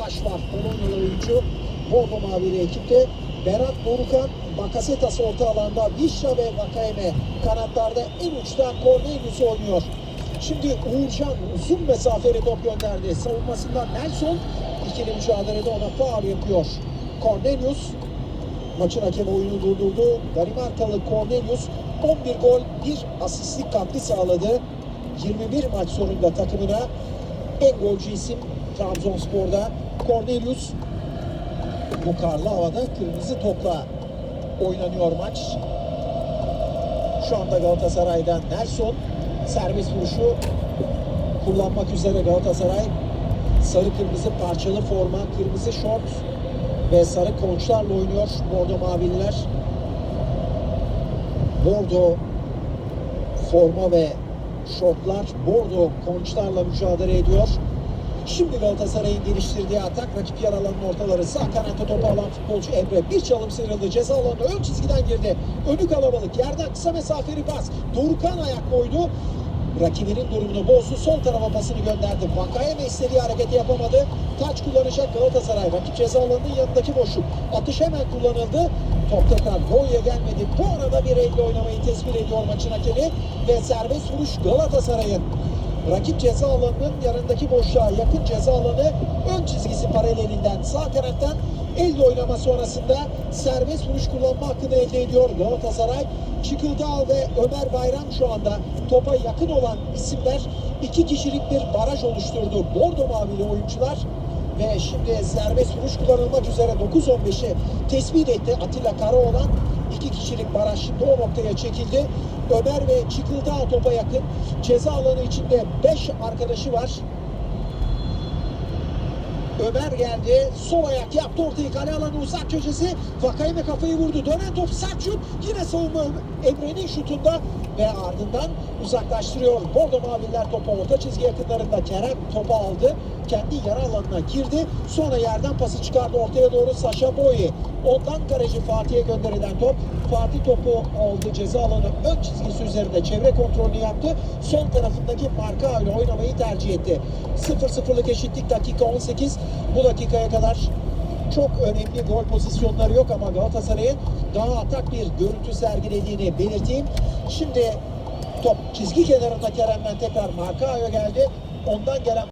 Baş var. Polonyalı oyuncu Bordo Mavili ekipte. Berat Dorukan, Bakasetas orta alanda, Vişya ve Vakayeme kanatlarda en uçta Cornelius oynuyor. Şimdi Uğurcan uzun mesafeli top gönderdi. Savunmasında Nelson ikili mücadelede ona faul yapıyor. Cornelius maçın hakemi oyunu durdurdu. Danimarkalı Cornelius 11 gol, 1 asistlik katkı sağladı. 21 maç sonunda takımına en golcü isim Trabzonspor'da Cornelius bu karlı havada kırmızı topla oynanıyor maç. Şu anda Galatasaray'dan Nelson serbest vuruşu kullanmak üzere Galatasaray sarı kırmızı parçalı forma, kırmızı şort ve sarı konçlarla oynuyor Bordo Mavililer. Bordo forma ve şortlar Bordo konçlarla mücadele ediyor. Şimdi Galatasaray'ın geliştirdiği atak rakip yer alanın ortaları sağ kanatta topu alan futbolcu Emre. Bir çalım sıyrıldı. Ceza alanına ön çizgiden girdi. Önü kalabalık. Yerden kısa mesafeli pas. Dorukan ayak koydu. Rakibinin durumunu bozdu. Sol tarafa pasını gönderdi. Vakayeme istediği hareketi yapamadı. Taç kullanacak Galatasaray. Rakip ceza alanının yanındaki boşluk. Atış hemen kullanıldı. Top tekrar Boy'a gelmedi. Bu arada bir elle oynamayı tespit ediyor maçın hakemi ve serbest vuruş Galatasaray'ın Rakip ceza alanının yanındaki boşluğa yakın ceza alanı ön çizgisi paralelinden sağ kanattan elde oynama sonrasında serbest vuruş kullanma hakkını elde ediyor Galatasaray. Çıkıldağ ve Ömer Bayram şu anda topa yakın olan isimler iki kişilik bir baraj oluşturdu. Bordo mavili oyuncular ve şimdi serbest vuruş kullanılmak üzere 9-15'i tespit etti. Atilla Karaoğlan iki kişilik baraj şimdi o noktaya çekildi. Ömer ve Çıkıldağ topa yakın. Ceza alanı içinde 5 arkadaşı var. Ömer geldi. Sol ayak yaptı ortayı kale alanı uzak köşesi. Vakayeme kafayı vurdu. Dönen top sert. Yine savunma Emre'nin şutunda ve ardından uzaklaştırıyor. Bordo Maviller topu orta çizgi yakınlarında Kerem topu aldı. Kendi yarı alanına girdi. Sonra yerden pası çıkardı ortaya doğru Saşa Boyi. Ondan kaleci Fatih'e gönderilen top. Fatih topu aldı ceza alanı ön çizgisi üzerinde çevre kontrolünü yaptı. Sol tarafındaki marka ile oynamayı tercih etti. 0-0'lık eşitlik dakika 18. Bu dakikaya kadar çok önemli gol pozisyonları yok ama Galatasaray'ın daha atak bir görüntü sergilediğini belirteyim. Şimdi top çizgi kenarında Kerem'den tekrar Markao'ya geldi. Ondan gelen